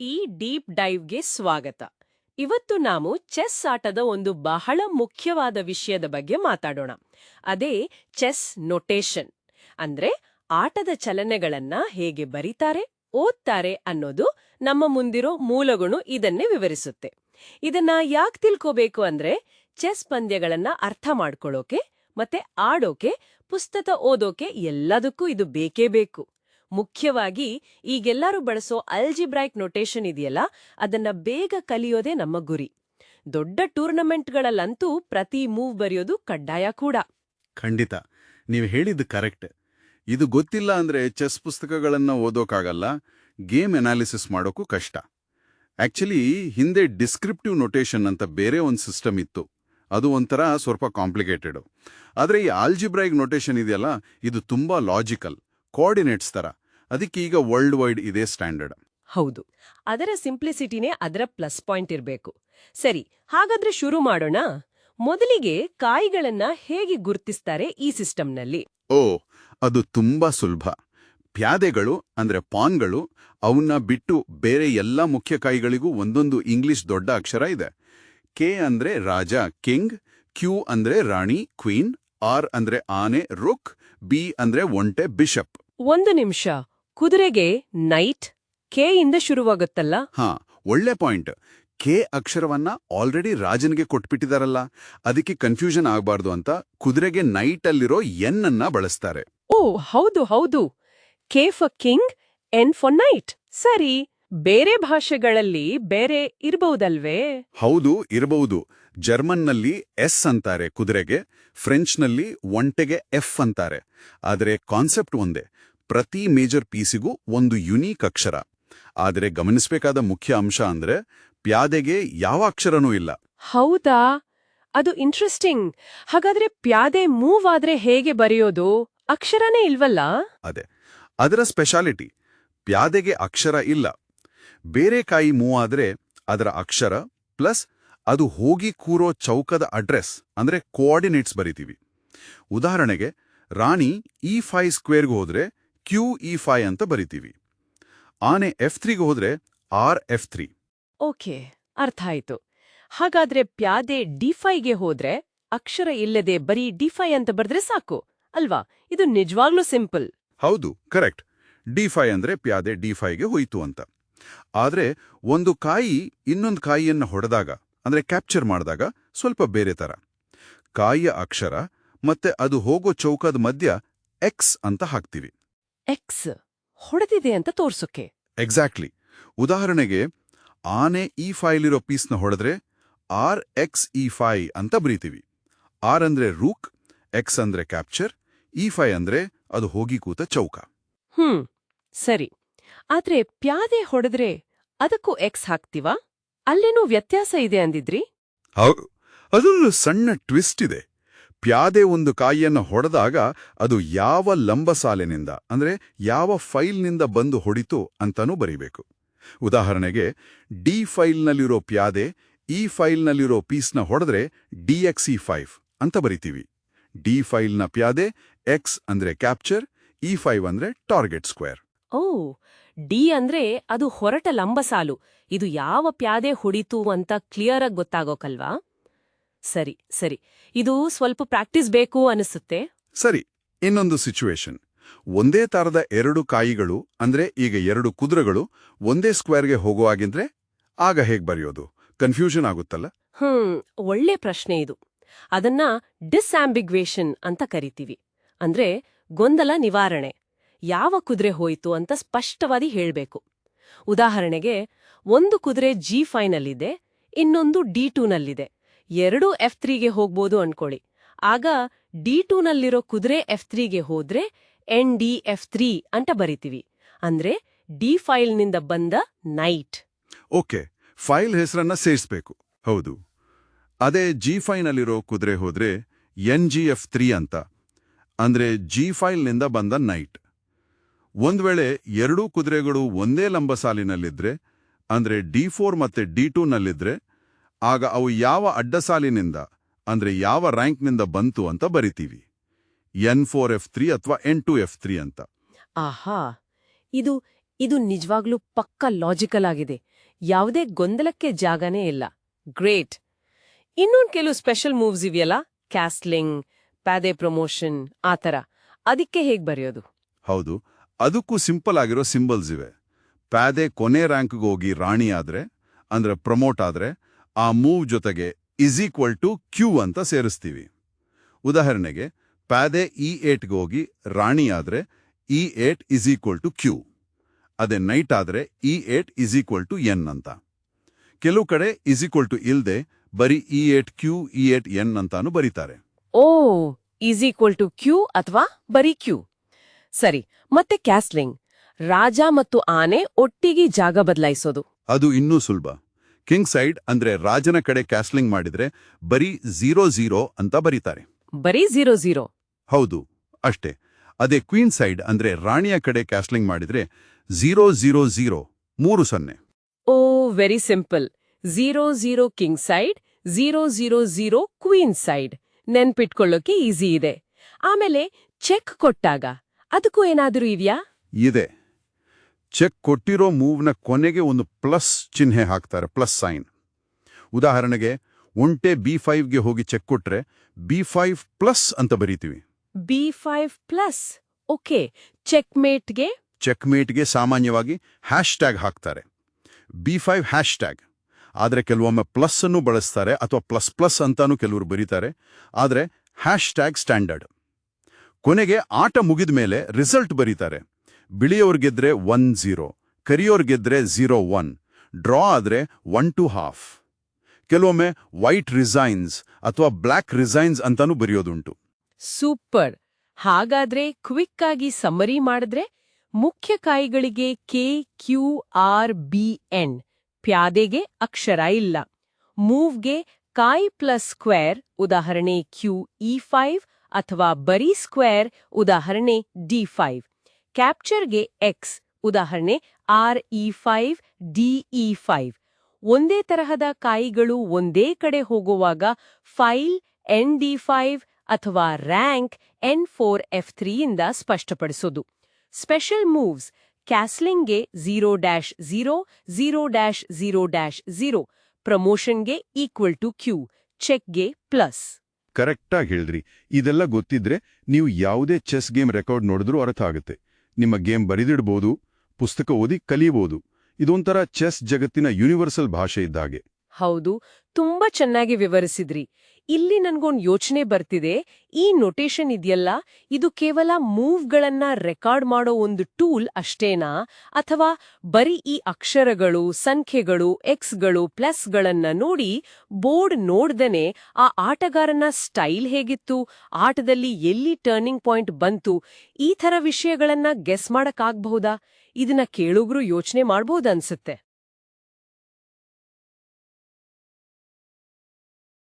ಈ ಡೀಪ್ ಡೈವ್ಗೆ ಸ್ವಾಗತ. ಇವತ್ತು ನಾವು ಚೆಸ್ ಆಟದ ಒಂದು ಬಹಳ ಮುಖ್ಯವಾದ ವಿಷಯದ ಬಗ್ಗೆ ಮಾತಾಡೋಣ. ಅದೇ ಚೆಸ್ ನೊಟೇಷನ್. ಅಂದ್ರೆ ಆಟದ ಚಲನೆಗಳನ್ನ ಹೇಗೆ ಬರೀತಾರೆ, ಓದ್ತಾರೆ ಅನ್ನೋದು ನಮ್ಮ ಮುಂದಿರೋ ಮೂಲಗುಣು ಇದನ್ನೇ ವಿವರಿಸುತ್ತೆ. ಇದನ್ನ ಯಾಕೆ ತಿಳ್ಕೋಬೇಕು ಅಂದ್ರೆ ಚೆಸ್ ಪಂದ್ಯಗಳನ್ನ ಅರ್ಥ ಮಾಡ್ಕೊಳ್ಳೋಕೆ ಮತ್ತೆ ಆಡೋಕೆ, ಪುಸ್ತಕ ಓದೋಕೆ ಎಲ್ಲದಕ್ಕೂ ಇದು ಬೇಕೇ ಬೇಕು. ಮುಖ್ಯವಾಗಿ ಈಗೆಲ್ಲರೂ ಬಳಸೋ ಅಲ್ಜಿಬ್ರೈಕ್ ನೊಟೇಷನ್ ಇದೆಯಲ್ಲ, ಅದನ್ನ ಬೇಗ ಕಲಿಯೋದೇ ನಮ್ಮ ಗುರಿ. ದೊಡ್ಡ ಟೂರ್ನಮೆಂಟ್ಗಳಲ್ಲಂತೂ ಪ್ರತಿ ಮೂವ್ ಬರೆಯೋದು ಕಡ್ಡಾಯ ಕೂಡ. ಖಂಡಿತ. ನೀವು ಹೇಳಿದ್ದು ಕರೆಕ್ಟ್. ಇದು ಗೊತ್ತಿಲ್ಲ ಅಂದ್ರೆ ಚೆಸ್ ಪುಸ್ತಕಗಳನ್ನು ಓದೋಕ್ಕಾಗಲ್ಲ ಗೇಮ್ ಅನಾಲಿಸಿಸ್ ಮಾಡೋಕ್ಕೂ ಕಷ್ಟ. ಆಕ್ಚುಲಿ ಹಿಂದೆ ಡಿಸ್ಕ್ರಿಪ್ಟಿವ್ ನೊಟೇಷನ್ ಅಂತ ಬೇರೆ ಒಂದು ಸಿಸ್ಟಮ್ ಇತ್ತು. ಅದು ಒಂಥರ ಸ್ವಲ್ಪ ಕಾಂಪ್ಲಿಕೇಟೆಡ್. ಆದರೆ ಈ ಆಲ್ಜಿಬ್ರೈಗ್ ನೊಟೇಷನ್ ಇದೆಯಲ್ಲ, ಇದು ತುಂಬಾ ಲಾಜಿಕಲ್. ಕೋಆರ್ಡಿನೇಟ್ಸ್ ತರ. ಅದಕ್ಕೆ ಈಗ ವರ್ಲ್ಡ್ ವೈಡ್ ಇದೇ ಸ್ಟ್ಯಾಂಡರ್ಡ್ ಹೌದು. ಅದರ ಸಿಂಪ್ಲಿಸಿಟಿನೇ ಅದರ ಪ್ಲಸ್ ಪಾಯಿಂಟ್ ಇರಬೇಕು. ಸರಿ ಹಾಗಾದ್ರೆ ಶುರು ಮಾಡೋಣ. ಮೊದಲಿಗೆ ಕಾಯಿಗಳನ್ನ ಹೇಗೆ ಗುರುತಿಸ್ತಾರೆ ಈ ಸಿಸ್ಟಮ್ನಲ್ಲಿ ಓ ಅದು ತುಂಬಾ ಸುಲಭ. ಪ್ಯಾದೆಗಳು ಅಂದ್ರೆ ಪಾನ್ಗಳು ಅವನ್ನ ಬಿಟ್ಟು ಬೇರೆ ಎಲ್ಲ ಮುಖ್ಯ ಕಾಯಿಗಳಿಗೂ ಒಂದೊಂದು ಇಂಗ್ಲಿಷ್ ದೊಡ್ಡ ಅಕ್ಷರ ಇದೆ. ಕೆ ಅಂದ್ರೆ ರಾಜ ಕಿಂಗ್ ಕ್ಯೂ ಅಂದ್ರೆ ರಾಣಿ ಕ್ವೀನ್ ಆರ್ ಅಂದ್ರೆ ಆನೆ ರುಕ್ ಬಿ ಅಂದ್ರೆ ಒಂಟೆ ಬಿಷಪ್. ಒಂದು ನಿಮಿಷ. ಕುದುರೆಗೆ ನೈಟ್ ಕೆ ಇಂದ ಶುರುವಾಗುತ್ತಲ್ಲ? ಹಾ ಒಳ್ಳೆ ಪಾಯಿಂಟ್ ಕೆ ಅಕ್ಷರವನ್ನ ಆಲ್ರೆಡಿ ರಾಜನಿಗೆ ಕೊಟ್ಬಿಟ್ಟಿದಾರಲ್ಲ. ಅದಕ್ಕೆ ಕನ್ಫ್ಯೂಷನ್ ಆಗಬಾರ್ದು ಅಂತ ಕುದುರೆಗೆ ನೈಟ್ ಅಲ್ಲಿರೋ ಎನ್ ಅನ್ನ ಬಳಸ್ತಾರೆ. ಓ ಹೌದು ಹೌದು. K for king N for knight ಸರಿ ಬೇರೆ ಭಾಷೆಗಳಲ್ಲಿ ಬೇರೆ ಇರಬಹುದಲ್ವೇ? ಹೌದು ಇರಬಹುದು. ಜರ್ಮನ್ನಲ್ಲಿ ಎಸ್ ಅಂತಾರೆ ಕುದುರೆಗೆ ಫ್ರೆಂಚ್ನಲ್ಲಿ ಒಂಟೆಗೆ ಎಫ್ ಅಂತಾರೆ. ಆದರೆ ಕಾನ್ಸೆಪ್ಟ್ ಒಂದೇ. ಪ್ರತಿ ಮೇಜರ್ ಪೀಸಿಗೂ ಒಂದು ಯುನೀಕ್ ಅಕ್ಷರ. ಆದರೆ ಗಮನಿಸಬೇಕಾದ ಮುಖ್ಯ ಅಂಶ ಅಂದ್ರೆ ಪ್ಯಾದೆಗೆ ಯಾವ ಅಕ್ಷರನೂ ಇಲ್ಲ. ಹೌದಾ? ಅದು ಇಂಟ್ರೆಸ್ಟಿಂಗ್ ಹಾಗಾದ್ರೆ ಪ್ಯಾದೆ ಮೂವ್ ಆದ್ರೆ ಹೇಗೆ ಬರೆಯೋದು? ಅಕ್ಷರನೇ ಇಲ್ವಲ್ಲ? ಅದೇ. ಅದರ ಸ್ಪೆಷಾಲಿಟಿ ಪ್ಯಾದೆಗೆ ಅಕ್ಷರ ಇಲ್ಲ. ಬೇರೆ ಕಾಯಿ ಮೂವ್ ಆದ್ರೆ ಅದರ ಅಕ್ಷರ ಪ್ಲಸ್ ಅದು ಹೋಗಿ ಕೂರೋ ಚೌಕದ ಅಡ್ರೆಸ್ ಅಂದ್ರೆ ಕೋಆರ್ಡಿನೇಟ್ಸ್ ಬರಿತೀವಿ. ಉದಾಹರಣೆಗೆ ರಾಣಿ ಇ ಫೈ ಸ್ಕ್ವೇರ್ಗೆ ಹೋದ್ರೆ ಕ್ಯೂ ಇ ಫೈ ಅಂತ ಬರಿತೀವಿ. ಆನೆ ಎಫ್ ತ್ರೀಗೆ ಹೋದ್ರೆ ಆರ್ ಎಫ್ ತ್ರೀ ಓಕೆ ಅರ್ಥ ಆಯ್ತು. ಹಾಗಾದ್ರೆ ಪ್ಯಾದೆ ಗೆ ಹೋದ್ರೆ ಅಕ್ಷರ ಇಲ್ಲದೆ ಬರೀ ಡಿಫೈ ಅಂತ ಬರೆದ್ರೆ ಸಾಕು ಅಲ್ವಾ? ಇದು ನಿಜವಾಗ್ಲೂ ಸಿಂಪಲ್. ಹೌದು ಕರೆಕ್ಟ್. ಡಿ ಫೈ ಅಂದ್ರೆ ಪ್ಯಾದೆ ಡಿ ಫೈಗೆ ಹೋಯ್ತು ಅಂತ. ಆದ್ರೆ ಒಂದು ಕಾಯಿ ಇನ್ನೊಂದು ಕಾಯಿಯನ್ನ ಹೊಡೆದಾಗ ಅಂದ್ರೆ ಕ್ಯಾಪ್ಚರ್ ಮಾಡಿದಾಗ ಸ್ವಲ್ಪ ಬೇರೆ ತರ. ಕಾಯಿಯ ಅಕ್ಷರ ಮತ್ತೆ ಅದು ಹೋಗೋ ಚೌಕದ ಮಧ್ಯ ಎಕ್ಸ್ ಅಂತ ಹಾಕ್ತೀವಿ. ಎಕ್ಸ್ ಹೊಡೆದಿದೆ ಅಂತ ತೋರ್ಸೋಕೆ. ಎಕ್ಸಾಕ್ಟ್ಲಿ ಉದಾಹರಣೆಗೆ ಆನೆ ಈ ಫೈಲಿರೋ ಪೀಸ್ನ ಹೊಡೆದ್ರೆ ಆರ್ ಎಕ್ಸ್ ಇ ಫೈ ಅಂತ ಬರೀತೀವಿ. ಆರ್ ಅಂದ್ರೆ ರೂಕ್ ಎಕ್ಸ್ ಅಂದ್ರೆ ಕ್ಯಾಪ್ಚರ್ ಇ ಫೈ ಅಂದ್ರೆ ಅದು ಹೋಗಿ ಕೂತ ಚೌಕ. ಹ್ಮ್ ಸರಿ. ಆದ್ರೆ ಪ್ಯಾದೆ ಹೊಡೆದ್ರೆ ಅದಕ್ಕೂ ಎಕ್ಸ್ ಹಾಕ್ತೀವಾ? ಅಲ್ಲೇನೂ ವ್ಯತ್ಯಾಸ ಇದೆ ಅಂದಿದ್ರಿ? ಅದೊಂದು ಸಣ್ಣ ಟ್ವಿಸ್ಟ್ ಇದೆ. ಪ್ಯಾದೆ ಒಂದು ಕಾಯಿಯನ್ನು ಹೊಡೆದಾಗ ಅದು ಯಾವ ಲಂಬ ಸಾಲಿನಿಂದ, ಅಂದ್ರೆ ಯಾವ ಫೈಲ್ನಿಂದ ಬಂದು ಹೊಡಿತು ಅಂತನೂ ಬರೀಬೇಕು. ಉದಾಹರಣೆಗೆ, ಡಿ ಫೈಲ್ನಲ್ಲಿರೋ ಪ್ಯಾದೆ ಈ ಫೈಲ್ನಲ್ಲಿರೋ ಪೀಸ್ನ ಹೊಡೆದ್ರೆ ಡಿ ಎಕ್ಸ್ ಇ ಫೈವ್ ಅಂತ ಬರಿತೀವಿ. ಡಿ ಫೈಲ್ನ ಪ್ಯಾದೆ ಎಕ್ಸ್ ಅಂದ್ರೆ ಕ್ಯಾಪ್ಚರ್, ಇ ಫೈವ್ ಅಂದ್ರೆ ಟಾರ್ಗೆಟ್ ಸ್ಕ್ವೇರ್. ಓ, ಡಿ ಅಂದ್ರೆ ಅದು ಹೊರಟ ಲಂಬಸಾಲು ಇದು ಯಾವ ಪ್ಯಾದೆ ಹೊಡಿತು ಅಂತ ಕ್ಲಿಯರ್ ಆಗಿ ಗೊತ್ತಾಗೋಕಲ್ವಾ? ಸರಿ ಸರಿ. ಇದು ಸ್ವಲ್ಪ ಪ್ರಾಕ್ಟೀಸ್ ಬೇಕು ಅನಿಸುತ್ತೆ. ಸರಿ ಇನ್ನೊಂದು ಸಿಚುವೇಶನ್. ಒಂದೇ ತರದ ಎರಡು ಕಾಯಿಗಳು ಅಂದ್ರೆ ಈಗ ಎರಡು ಕುದುರೆಗಳು ಒಂದೇ ಸ್ಕ್ವೇರ್ಗೆ ಹೋಗುವಾಗಿದ್ರೆ ಆಗ ಹೇಗ್ ಬರೆಯೋದು? ಕನ್ಫ್ಯೂಷನ್ ಆಗುತ್ತಲ್ಲ? ಹ್ಮ್ ಒಳ್ಳೆ ಪ್ರಶ್ನೆ ಇದು. ಅದನ್ನ ಡಿಸ್ಆಂಬಿಗ್ವೇಷನ್ ಅಂತ ಕರಿತೀವಿ. ಅಂದ್ರೆ ಗೊಂದಲ ನಿವಾರಣೆ. ಯಾವ ಕುದುರೆ ಹೋಯಿತು ಅಂತ ಸ್ಪಷ್ಟವಾಗಿ ಹೇಳಬೇಕು. ಉದಾಹರಣೆಗೆ ಒಂದು ಕುದುರೆ ಜಿ ಫೈನಲ್ಲಿದೆ ಇನ್ನೊಂದು ಡಿ ಟೂನಲ್ಲಿದೆ ಎರಡೂ ಎಫ್ ತ್ರೀಗೆ ಹೋಗ್ಬೋದು ಅನ್ಕೊಳ್ಳಿ. ಆಗ ಡಿ ಟೂನಲ್ಲಿರೋ ಕುದುರೆ ಎಫ್ ತ್ರೀಗೆ ಹೋದ್ರೆ ಎನ್ ಡಿ ಎಫ್ ತ್ರೀ ಅಂತ ಬರಿತೀವಿ. ಅಂದ್ರೆ ಡಿ ಫೈಲ್ನಿಂದ ಬಂದ ನೈಟ್ ಓಕೆ ಫೈಲ್ ಹೆಸರನ್ನ ಸೇರಿಸಬೇಕು. ಹೌದು. ಅದೇ ಜಿ ಫೈನಲ್ಲಿರೋ ಕುದುರೆ ಹೋದ್ರೆ ಎನ್ ಜಿ ಎಫ್ ತ್ರೀ ಅಂತ. ಅಂದ್ರೆ ಜಿ ಫೈಲ್ನಿಂದ ಬಂದ ನೈಟ್ ಒಂದ್ ವೇಳೆ ಎರಡೂ ಕುದುರೆಗಳು ಒಂದೇ ಲಂಬ ಸಾಲಿನಲ್ಲಿದ್ರೆ, ಅಂದ್ರೆ ಡಿ ಫೋರ್ ಮತ್ತೆ ಡಿ ಟೂನಲ್ಲಿದ್ರೆ ಆಗ ಅವು ಯಾವ ಅಡ್ಡಸಾಲಿನಿಂದ ಅಂದರೆ ಯಾವ ರ್ಯಾಂಕ್ನಿಂದ ಬಂತು ಅಂತ ಬರಿತೀವಿ. ಎನ್ ಫೋರ್ ಎಫ್ ತ್ರೀ ಅಥವಾ ಎನ್ ಟು ಎಫ್ ತ್ರೀ ಅಂತ. ಆಹಾ! ಇದು ಇದು ನಿಜವಾಗ್ಲೂ ಪಕ್ಕ ಲಾಜಿಕಲ್ ಆಗಿದೆ. ಯಾವುದೇ ಗೊಂದಲಕ್ಕೆ ಜಾಗನೇ ಇಲ್ಲ. ಗ್ರೇಟ್! ಇನ್ನೊಂದು ಕೆಲವು ಸ್ಪೆಷಲ್ ಮೂವ್ಸ್ ಇವೆಯಲ್ಲ? ಕ್ಯಾಸ್ಲಿಂಗ್ ಪ್ಯಾದೆ ಪ್ರಮೋಷನ್ ಆ ಥರ. ಅದಕ್ಕೆ ಹೇಗ್ ಬರೆಯೋದು? ಹೌದು. ಅದಕ್ಕೂ ಸಿಂಪಲ್ ಆಗಿರೋ ಸಿಂಬಲ್ಸ್ ಇವೆ. ಪ್ಯಾದೆ ಕೊನೆ ರ್ಯಾಂಕ್ಗೆ ಹೋಗಿ ರಾಣಿ ಆದ್ರೆ ಅಂದ್ರೆ ಪ್ರಮೋಟ್ ಆದ್ರೆ ಆ ಮೂವ್ ಜೊತೆಗೆ ಇಸ್ ಈಕ್ವಲ್ ಟು ಕ್ಯೂ ಅಂತ ಸೇರಿಸ್ತೀವಿ. ಉದಾಹರಣೆಗೆ ಪ್ಯಾದೆ ಇ ಏಟ್ಗೆ ಹೋಗಿ ರಾಣಿ ಆದ್ರೆ E eight is equal to Q ಅದೇ ನೈಟ್ ಆದ್ರೆ E eight is equal to N ಅಂತ. ಕೆಲವು ಕಡೆ ಇಸ್ ಈಕ್ವಲ್ ಟು ಇಲ್ದೆ ಬರೀ E eight Q E eight N ಅಂತಾನು ಬರೀತಾರೆ. ಓ ಈಸ್ ಈಕ್ವಲ್ ಟು ಕ್ಯೂ ಅಥವಾ ಬರೀ ಕ್ಯೂ ಸರಿ ಮತ್ತೆ ಕ್ಯಾಸ್ಲಿಂಗ್ ರಾಜ ಮತ್ತು ಆನೆ ಒಟ್ಟಿಗೆ ಜಾಗ ಬದಲಾಯಿಸೋದು. ಅದು ಇನ್ನೂ ಸುಲಭ. ಕಿಂಗ್ ಸೈಡ್ ಅಂದ್ರೆ ರಾಜನ ಕಡೆ ಕ್ಯಾಸ್ಲಿಂಗ್ ಮಾಡಿದ್ರೆ ಬರೀ ಝೀರೋ ಝೀರೋ ಅಂತ ಬರೀತಾರೆ. ಬರೀ ಝೀರೋ ಝೀರೋ. ಹೌದು ಅಷ್ಟೇ. ಅದೇ ಕ್ವೀನ್ ಸೈಡ್ ಅಂದ್ರೆ ರಾಣಿಯ ಕಡೆ ಕ್ಯಾಸ್ಲಿಂಗ್ ಮಾಡಿದ್ರೆ ಝೀರೋ ಝೀರೋ ಝೀರೋ ಮೂರು ಸೊನ್ನೆ. ಓ very simple. Zero zero king side zero zero zero queen side. ನೆನ್ಪಿಟ್ಕೊಳ್ಳೋಕೆ easy ಇದೆ. ಆಮೇಲೆ ಚೆಕ್ ಕೊಟ್ಟಾಗ ಅದಕ್ಕೂ ಏನಾದರೂ ಇದೆಯಾ? ಇದೆ. ಚೆಕ್ ಕೊಟ್ಟಿರೋ ಮೂವ್ನ ಕೊನೆಗೆ ಒಂದು ಪ್ಲಸ್ ಚಿಹ್ನೆ ಹಾಕ್ತಾರೆ ಪ್ಲಸ್ ಸೈನ್. ಉದಾಹರಣೆಗೆ ಒಂಟೆ ಬಿ ಫೈವ್ಗೆ ಹೋಗಿ ಚೆಕ್ ಕೊಟ್ರೆ ಬಿ ಫೈವ್ ಪ್ಲಸ್ ಅಂತ ಬರೀತೀವಿ. B five plus okay. ಚೆಕ್ಮೇಟ್ಗೆ ಚೆಕ್ಮೇಟ್ಗೆ ಸಾಮಾನ್ಯವಾಗಿ ಹ್ಯಾಶ್ ಟ್ಯಾಗ್ ಹಾಕ್ತಾರೆ. ಬಿ ಫೈವ್ ಹ್ಯಾಶ್ ಟ್ಯಾಗ್ ಆದರೆ ಕೆಲವೊಮ್ಮೆ ಪ್ಲಸ್ ಅನ್ನು ಬಳಸ್ತಾರೆ ಅಥವಾ ಪ್ಲಸ್ ಪ್ಲಸ್ ಅಂತಾನೂ ಕೆಲವರು ಬರೀತಾರೆ. ಆದರೆ ಹ್ಯಾಶ್ ಟ್ಯಾಗ್ ಸ್ಟ್ಯಾಂಡರ್ಡ್. ಕೊನೆಗೆ ಆಟ ಮುಗಿದ ಮೇಲೆ ರಿಸಲ್ಟ್ ಬರೀತಾರೆ. ಬಿಳಿಯವ್ರು ಗೆದ್ರೆ ಒನ್ ಝೀರೋ ಕರಿಯೋರ್ ಗೆದ್ರೆ ಝೀರೋ ಒನ್ ಡ್ರಾ ಆದರೆ ಒನ್ ಟು ಹಾಫ್ ಕೆಲವೊಮ್ಮೆ ವೈಟ್ ರಿಸೈನ್ಸ್ ಅಥವಾ ಬ್ಲ್ಯಾಕ್ ರಿಸೈನ್ಸ್ ಅಂತಾನೂ ಬರೆಯೋದುಂಟು. ಸೂಪರ್. ಹಾಗಾದ್ರೆ ಕ್ವಿಕ್ ಆಗಿ ಸಮ್ಮರಿ ಮಾಡಿದ್ರೆ ಮುಖ್ಯ ಕಾಯಿಗಳಿಗೆ K Q R B N ಪ್ಯಾದೆಗೆ ಅಕ್ಷರ ಇಲ್ಲ. ಮೂವ್ಗೆ ಕಾಯಿ ಪ್ಲಸ್ ಸ್ಕ್ವೇರ್ ಉದಾಹರಣೆ ಕ್ಯೂ ಇ ಫೈವ್ ಅಥವಾ ಬರೀ ಸ್ಕ್ವೇರ್ ಉದಾಹರಣೆ ಡಿ ಫೈವ್ ಕ್ಯಾಪ್ಚರ್ಗೆ ಎಕ್ಸ್ ಉದಾಹರಣೆ R E five D E five ಒಂದೇ ತರಹದ ಕಾಯಿಗಳು ಒಂದೇ ಕಡೆ ಹೋಗುವಾಗ ಫೈಲ್ ಎನ್ ಡಿ ಫೈವ್ ಅಥವಾ ರ್ಯಾಂಕ್ ಎನ್ ಫೋರ್ ಎಫ್ ತ್ರೀಯಿಂದ ಸ್ಪಷ್ಟಪಡಿಸೋದು. Special moves, ಕ್ಯಾಸ್ಲಿಂಗ್ಗೆ zero dash zero zero dash zero dash zero ಪ್ರಮೋಷನ್ಗೆ equal to Q ಚೆಕ್ಗೆ ಪ್ಲಸ್ ಕರೆಕ್ಟಾಗಿ ಹೇಳ್ರಿ ಇದೆಲ್ಲ ಗೊತ್ತಿದ್ರೆ ನೀವು ಯಾವುದೇ ಚೆಸ್ ಗೇಮ್ ರೆಕಾರ್ಡ್ ನೋಡಿದ್ರೂ ಅರ್ಥ ಆಗುತ್ತೆ. ನಿಮ್ಮ ಗೇಮ್ ಬರಿದಿಡ್ಬೋದು ಪುಸ್ತಕ ಓದಿ ಕಲಿಯಬಹುದು ಇದೊಂಥರ ಚೆಸ್ ಜಗತ್ತಿನ ಯೂನಿವರ್ಸಲ್ ಭಾಷೆ ಇದ್ದಾಗೆ. ಹೌದು. ತುಂಬಾ ಚೆನ್ನಾಗಿ ವಿವರಿಸಿದ್ರಿ. ಇಲ್ಲಿ ನನ್ಗೊಂದು ಯೋಚನೆ ಬರ್ತಿದೆ. ಈ ನೊಟೇಷನ್ ಇದೆಯಲ್ಲ? ಇದು ಕೇವಲ ಮೂವ್ಗಳನ್ನ ರೆಕಾರ್ಡ್ ಮಾಡೋ ಒಂದು ಟೂಲ್ ಅಷ್ಟೇನಾ? ಅಥವಾ ಬರೀ ಈ ಅಕ್ಷರಗಳು, ಸಂಖ್ಯೆಗಳು ಎಕ್ಸ್ಗಳು ಪ್ಲಸ್ಗಳನ್ನ ನೋಡಿ ಬೋರ್ಡ್ ನೋಡ್ದನೆ ಆ ಆಟಗಾರನ ಸ್ಟೈಲ್ ಹೇಗಿತ್ತು? ಆಟದಲ್ಲಿ ಎಲ್ಲಿ ಟರ್ನಿಂಗ್ ಪಾಯಿಂಟ್ ಬಂತು? ಈ ಥರ ವಿಷಯಗಳನ್ನ ಗೆಸ್ ಮಾಡಕ್ಕಾಗ್ಬಹುದಾ? ಇದನ್ನ ಕೇಳುಗ್ರು ಯೋಚನೆ ಮಾಡ್ಬೋದನ್ಸುತ್ತೆ